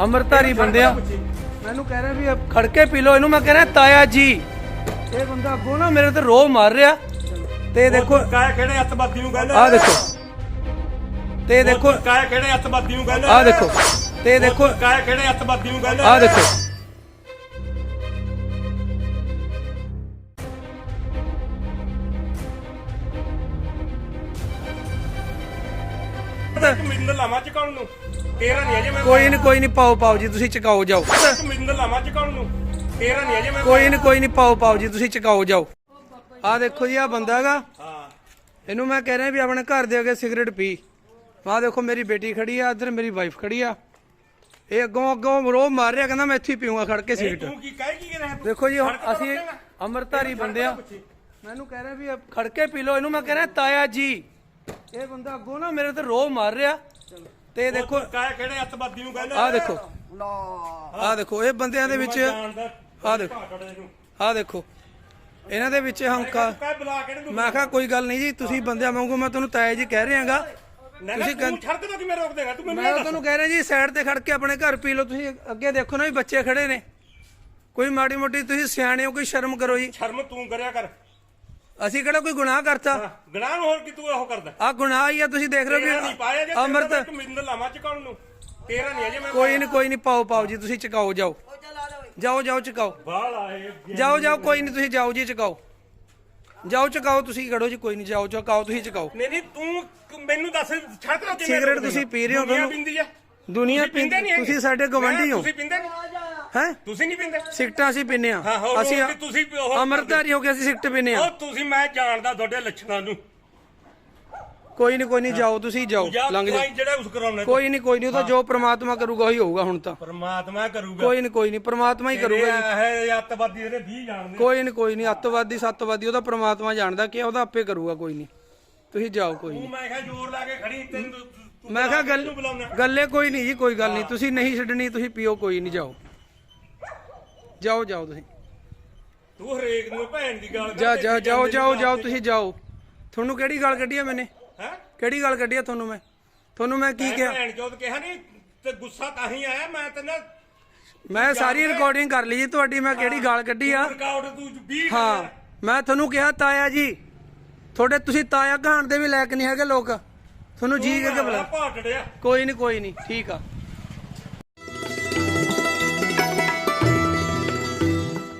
ਅੰਮ੍ਰਿਤਧਾਰੀ ਬੰਦੇ ਆ। ਮੈਨੂੰ ਕਹਿ ਰਿਹਾ ਵੀ ਇਹ ਖੜ ਕੇ ਪੀ ਲਓ ਇਹਨੂੰ ਮੈਂ ਕਹਿ ਰਿਹਾ ਤਾਇਆ ਜੀ। ਇਹ ਬੰਦਾ ਅੱਗੋਂ ਨਾ ਮੇਰੇ ਤੇ ਰੋਹ ਮਾਰ ਰਿਹਾ। ਤੇ ਇਹ ਦੇਖੋ ਕਾਇਆ ਕਿਹੜੇ ਅੱਤਵਾਦੀ ਨੂੰ ਕਹਿੰਦਾ ਆਹ ਦੇਖੋ। ਤੇ ਇਹ ਦੇਖੋ ਕਾਇਆ ਕਿਹੜੇ ਅੱਤਵਾਦੀ ਨੂੰ ਕਹਿੰਦਾ ਆਹ ਦੇਖੋ। ਤੇ ਇਹ ਦੇਖੋ ਕਾਇਆ ਕਿਹੜੇ ਅੱਤਵਾਦੀ ਨੂੰ ਕਹਿੰਦਾ ਆਹ ਦੇਖੋ। ਮਿੰਦ ਲਾਵਾਂ ਚਕਾਉਣ ਨੂੰ। ਤੇਰਾ ਨਹੀਂ ਅਜੇ ਮੈਂ ਕੋਈ ਨਹੀਂ ਕੋਈ ਨਹੀਂ ਪਾਓ ਪਾਓ ਜੀ ਤੁਸੀਂ ਚਕਾਓ ਜਾਓ। ਮਿੰਦ ਲਾਵਾਂ ਚਕਾਉਣ ਨੂੰ। ਤੇਰਾ ਨਹੀਂ ਅਜੇ ਮੈਂ ਕੋਈ ਨਹੀਂ ਕੋਈ ਨਹੀਂ ਪਾਓ ਪਾਓ ਜੀ ਤੁਸੀਂ ਚਕਾਓ ਜਾਓ। ਆਹ ਦੇਖੋ ਜੀ ਆਹ ਬੰਦਾ ਹੈਗਾ। ਹਾਂ। ਇਹਨੂੰ ਮੈਂ ਕਹਿ ਰਿਹਾ ਵੀ ਆਪਣੇ ਘਰ ਦੇ ਅੱਗੇ ਸਿਗਰਟ ਪੀ। ਆਹ ਦੇਖੋ ਮੇਰੀ ਬੇਟੀ ਖੜੀ ਆ ਇੱਧਰ ਮੇਰੀ ਵਾਈਫ ਖੜੀ ਆ। ਇਹ ਅੱਗੋਂ ਅੱਗੋਂ ਰੋਹ ਮਾਰ ਰਿਹਾ ਕਹਿੰਦਾ ਮੈਂ ਇੱਥੇ ਹੀ ਪੀਊਂਗਾ ਖੜ ਕੇ ਸਿਗਰਟ। ਤੂੰ ਕੀ ਕਹਿ ਕੀ ਰਿਹਾ? ਦੇਖੋ ਜੀ ਹੁਣ ਅਸੀਂ ਅੰਮ੍ਰਿਤਧਾਰੀ ਬੰਦੇ ਆ। ਮੈਨੂੰ ਕਹਿ ਰਿਹਾ ਵੀ ਖੜ ਕੇ ਪੀ ਲਓ ਇਹਨੂੰ ਮੈਂ ਕਹਿ ਰਿਹਾ ਤਾਇਆ ਜੀ। ਇਹ ਬੰਦਾ ਅੱਗੋਂ ਨਾ ਮੇਰੇ ਤੇ ਰੋਹ ਮਾਰ ਰਿਹਾ। ਤੇ ਇਹ ਦੇਖੋ ਕਾਇਆ ਕਿਹੜੇ ਅੱਤਵਾਦੀ ਨੂੰ ਕਹਿੰਦਾ। ਆਹ ਦੇਖੋ। ਆਹ ਦੇਖੋ ਇਹ ਬੰਦਿਆਂ ਦੇ ਵਿੱਚ ਆਹ ਦੇਖੋ। ਆਹ ਦੇਖੋ। ਇਹਨਾਂ ਦੇ ਵਿੱਚ ਹੰਕਾ ਕਹਿ ਕੇ ਮੈਂ ਕਿਹਾ ਕੋਈ ਗੱਲ ਨਹੀਂ ਜੀ ਤੁਸੀਂ ਬੰਦਿਆਂ ਵਾਂਗੂ ਮੈਂ ਤੁਹਾਨੂੰ ਤਾਇਆ ਜੀ ਕਹਿ ਰਿਹਾਗਾ। ਤੁਸੀਂ ਤੂੰ ਛੜਕ ਤੋਂ ਕਿਵੇਂ ਰੋਕ ਦੇਗਾ ਤੂੰ ਮੈਨੂੰ ਮੈਂ ਤੁਹਾਨੂੰ ਕਹਿ ਰਿਹਾ ਜੀ ਸਾਈਡ ਤੇ ਖੜ ਕੇ ਆਪਣੇ ਘਰ ਪੀ ਲਓ ਤੁਸੀਂ ਅੱਗੇ ਦੇਖੋ ਨਾ ਵੀ ਬੱਚੇ ਖੜੇ ਨੇ। ਕੋਈ ਮਾੜੀ ਮੋਟੀ ਤੁਸੀਂ ਸਿਆਣੇ ਹੋ ਕੋਈ ਸ਼ਰਮ ਕਰੋ ਜੀ। ਸ਼ਰਮ ਤੂੰ ਕਰਿਆ ਕਰ। ਅਸੀਂ ਕਿਹੜਾ ਕੋਈ ਗੁਨਾਹ ਕਰਤਾ? ਗਨਾਹ ਨੂੰ ਹੋਰ ਕਿ ਤੂੰ ਇਹੋ ਕਰਦਾ? ਆ ਗੁਨਾਹ ਹੀ ਆ ਤੁਸੀਂ ਦੇਖ ਰਹੇ ਹੋ ਕਿ ਅੰਮ੍ਰਿਤ ਮਿੰਦ ਲਾਵਾਂ ਚਕਾਉਣ ਨੂੰ। ਤੇਰਾ ਨਹੀਂ ਅਜੇ ਮੈਂ ਕੋਈ ਨਹੀਂ ਕੋਈ ਨਹੀਂ ਪਾਓ ਪਾਓ ਜੀ ਤੁਸੀਂ ਚਕਾਓ ਜਾਓ। ਜਾਓ ਜਾਓ ਚਕਾਓ। ਬਾਲ ਆਏ ਜਾਓ ਜਾਓ ਕੋਈ ਨਹੀਂ ਤੁਸੀਂ ਜਾਓ ਜੀ ਚਕਾਓ। ਜਾਓ ਚਕਾਓ ਤੁਸੀਂ ਖੜੋ ਜੀ ਕੋਈ ਨਹੀਂ ਜਾਓ ਚਕਾਓ ਤੁਸੀਂ ਚਕਾਓ। ਨਹੀਂ ਨਹੀਂ ਤੂੰ ਮੈਨੂੰ ਦੱਸ ਛੱਡ ਰੋ ਸਿਗਰਟ ਤੁਸੀਂ ਪੀ ਰਹੇ ਹੋ ਤੁਹਾਨੂੰ- ਪੀਂਦੀ ਆ। ਦੁਨੀਆ ਤੁਸੀਂ ਪੀਂਦੇ। ਤੁਸੀਂ ਸਾਡੇ ਗਵੰਡੀ ਹੋ। ਤੁਸੀਂ ਪੀਂਦੇ ਨਹੀਂ। ਹੈ? ਤੁਸੀਂ ਨਹੀਂ ਪੀਂਦੇ? ਸਿਗਟਾਂ ਅਸੀਂ ਪੀਨੇ ਆ ਹਾਂ, ਹੋਰ ਅਸੀਂ ਤੁਸੀਂ ਉਹ ਅਮਰਤਾਰੀ ਹੋ ਕੇ ਅਸੀਂ ਸਿਗਟ ਪੀਨੇ ਆ ਉਹ ਤੁਸੀਂ ਮੈਂ ਜਾਣਦਾ ਤੁਹਾਡੇ ਲੱਛਣਾਂ ਨੂੰ। ਕੋਈ ਨਹੀਂ ਕੋਈ ਨਹੀਂ ਜਾਓ ਤੁਸੀਂ ਜਾਓ ਲੰਘ ਜਾਓ। ਜਿਹੜਾ ਉਸ ਕਰਾਉਣਾ ਕੋਈ ਨਹੀਂ ਕੋਈ ਨਹੀਂ ਉਹ ਤਾਂ ਜੋ ਪ੍ਰਮਾਤਮਾ ਕਰੂਗਾ ਉਹੀ ਹੋਊਗਾ ਹੁਣ ਤਾਂ। ਪਰਮਾਤਮਾ ਕਰੂਗਾ। ਕੋਈ ਨਹੀਂ ਕੋਈ ਨਹੀਂ ਪ੍ਰਮਾਤਮਾ ਹੀ ਕਰੂਗਾ ਜੀ। ਇਹ ਅੱਤਵਾਦੀ ਜਿਹੜੇ 20 ਜਾਣਦੇ ਕੋਈ ਨਹੀਂ ਕੋਈ ਨਹੀਂ ਅੱਤਵਾਦੀ ਸੱਤਵਾਦੀ ਉਹਦਾ ਪ੍ਰਮਾਤਮਾ ਜਾਣਦਾ ਕਿ ਉਹਦਾ ਆਪੇ ਕਰੂਗਾ ਕੋਈ ਨਹੀਂ। ਤੁਸੀਂ ਜਾਓ ਕੋਈ ਨਹੀਂ। ਮੈਂ ਕਿਹਾ ਜ਼ੋਰ ਲਾ ਕੇ ਖੜੀ ਤੈਨੂੰ ਮੈਂ ਕਿਹਾ ਗੱਲ ਗੱਲੇ ਕੋਈ ਨਹੀਂ ਜੀ ਕੋਈ ਗੱਲ ਨਹੀਂ। ਤੁਸੀਂ ਨਹੀਂ ਛੱਡਣੀ ਤੁਸੀਂ ਪੀਓ ਕੋਈ ਨਹੀਂ ਜਾਓ। ਜਾਓ ਜਾਓ ਤੁਸੀਂ। ਤੂੰ ਹਰੇਕ ਨੂੰ ਭੈਣ ਦੀ ਗਾਲ ਜਾ ਜਾ ਜਾਓ ਜਾਓ ਜਾਓ ਤੁਸੀਂ ਜਾਓ। ਤੁਹਾਨੂੰ ਕਿਹੜੀ ਗੱਲ ਕੱਢੀ ਆ ਮੈਨੇ? ਹੈ? ਕਿਹੜੀ ਗੱਲ ਕੱਢੀ ਆ ਤੁਹਾਨੂੰ ਮੈਂ? ਤੁਹਾਨੂੰ ਮੈਂ ਕੀ ਕਿਹਾ? ਭੈਣ ਚੋਦ ਕਿਹਾ ਨਹੀਂ ਤੇ ਗੁੱਸਾ ਤਾਂ ਹੀ ਆਇਆ ਮੈਂ ਤੈਨੂੰ ਮੈਂ ਸਾਰੀ ਰਿਕਾਰਡਿੰਗ ਕਰ ਲਈ ਜੀ ਤੁਹਾਡੀ ਮੈਂ ਕਿਹੜੀ ਗੱਲ ਕੱਢੀ ਆ? ਰਿਕਾਰਡ ਤੂੰ 20 ਹਾਂ ਮੈਂ ਤੁਹਾਨੂੰ ਕਿਹਾ ਤਾਇਆ ਜੀ ਤੁਹਾਡੇ ਤੁਸੀਂ ਤਾਇਆ ਕਹਾਣ ਦੇ ਵੀ ਲਾਇਕ ਨਹੀਂ ਹੈਗੇ ਲੋਕ। ਤੁਹਾਨੂੰ ਜੀ ਕੇ ਬੁਲਾ ਕੋਈ ਨਹੀਂ ਕੋਈ ਨਹੀਂ ਠੀਕ ਆ।